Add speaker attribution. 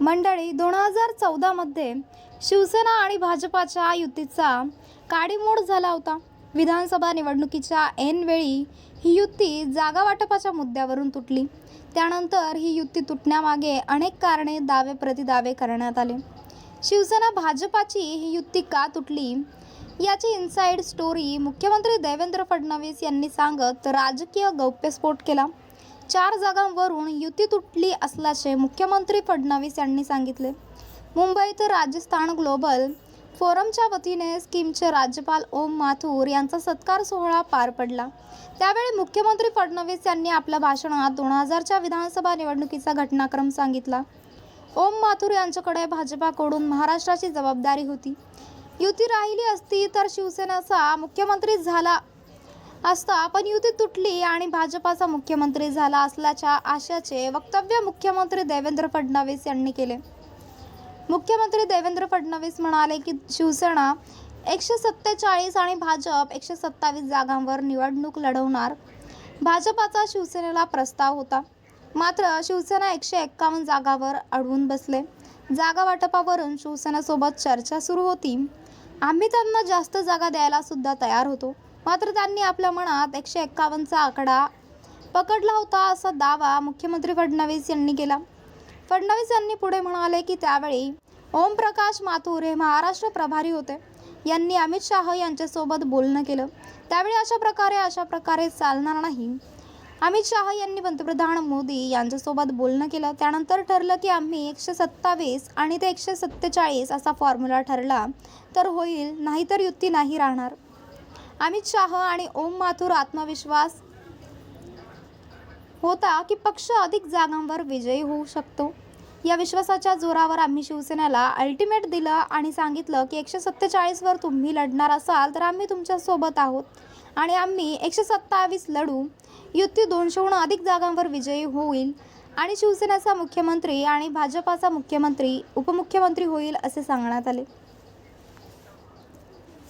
Speaker 1: मंडळी दोन हजार चौदामध्ये शिवसेना आणि भाजपाच्या युतीचा काडीमोड झाला होता. विधानसभा निवडणुकीच्या ऐनवेळी ही युती जागा वाटपाच्या मुद्द्यावरून तुटली. त्यानंतर ही युती तुटण्यामागे अनेक कारणे दावे प्रतिदावे करण्यात आले. शिवसेना भाजपाची ही युती का तुटली? याची इनसाईड स्टोरी मुख्यमंत्री देवेंद्र फडणवीस यांनी सांगत राजकीय गौप्यस्फोट केला. चार जागांवरून युती तुटली असल्याचे मुख्यमंत्री फडणवीस यांनी सांगितले. मुंबईत राजस्थान ग्लोबल फोरमच्या वतीने स्कीमचे राज्यपाल ओम माथूर यांचा सत्कार सोहळा पार पडला. त्यावेळी मुख्यमंत्री फडणवीस यांनी आपल्या भाषणात दोन हजारच्या विधानसभा निवडणुकीचा घटनाक्रम सांगितला. ओम माथूर यांच्याकडे भाजपाकडून महाराष्ट्राची जबाबदारी होती. युती राहिली असती तर शिवसेनेचा मुख्यमंत्री झाला असतं. आपण युती तुटली आणि भाजपाचा मुख्यमंत्री झाला असल्याच्या आशाचे वक्तव्य मुख्यमंत्री देवेंद्र फडणवीस यांनी केले. मुख्यमंत्री देवेंद्र फडणवीस म्हणाले की शिवसेना एकशे सत्तेचाळीस आणि भाजप एकशे सत्तावीस जागांवर निवडणूक लढवणार. भाजपाचा शिवसेनेला प्रस्ताव होता. मात्र शिवसेना एकशे एक्कावन्न जागावर अडवून बसले. जागा वाटपावरून शिवसेनेसोबत चर्चा सुरू होती. आम्ही त्यांना जास्त जागा द्यायला सुद्धा तयार होतो. मात्र त्यांनी आपल्या मनात एकशे एक्कावन्नचा आकडा पकडला होता असा दावा मुख्यमंत्री फडणवीस यांनी केला. फडणवीस यांनी पुढे म्हणाले की त्यावेळी ओमप्रकाश माथुर हे महाराष्ट्र प्रभारी होते. यांनी अमित शाह यांच्यासोबत बोलणं केलं. त्यावेळी अशा प्रकारे अशा प्रकारे चालणार नाही. अमित शाह यांनी पंतप्रधान मोदी यांच्यासोबत बोलणं केलं. त्यानंतर ठरलं की आम्ही एकशे सत्तावीस आणि ते एकशे सत्तेचाळीस असा फॉर्म्युला ठरला तर होईल नाहीतर युती नाही राहणार. अमित शाह आणि ओम माथुर आत्मविश्वास होता की पक्ष अधिक जागांवर विजयी होऊ शकतो. या विश्वासाच्या जोरावर आम्ही शिवसेनेला अल्टिमेट दिलं आणि सांगितलं की एकशे सत्तेचाळीसवर तुम्ही लढणार असाल तर आम्ही तुमच्यासोबत आहोत. आणि आम्ही एकशे सत्तावीस लढू. युती दोनशेहून अधिक जागांवर विजयी होईल. आणि शिवसेनेचा मुख्यमंत्री आणि भाजपाचा मुख्यमंत्री उपमुख्यमंत्री होईल असे सांगण्यात आले.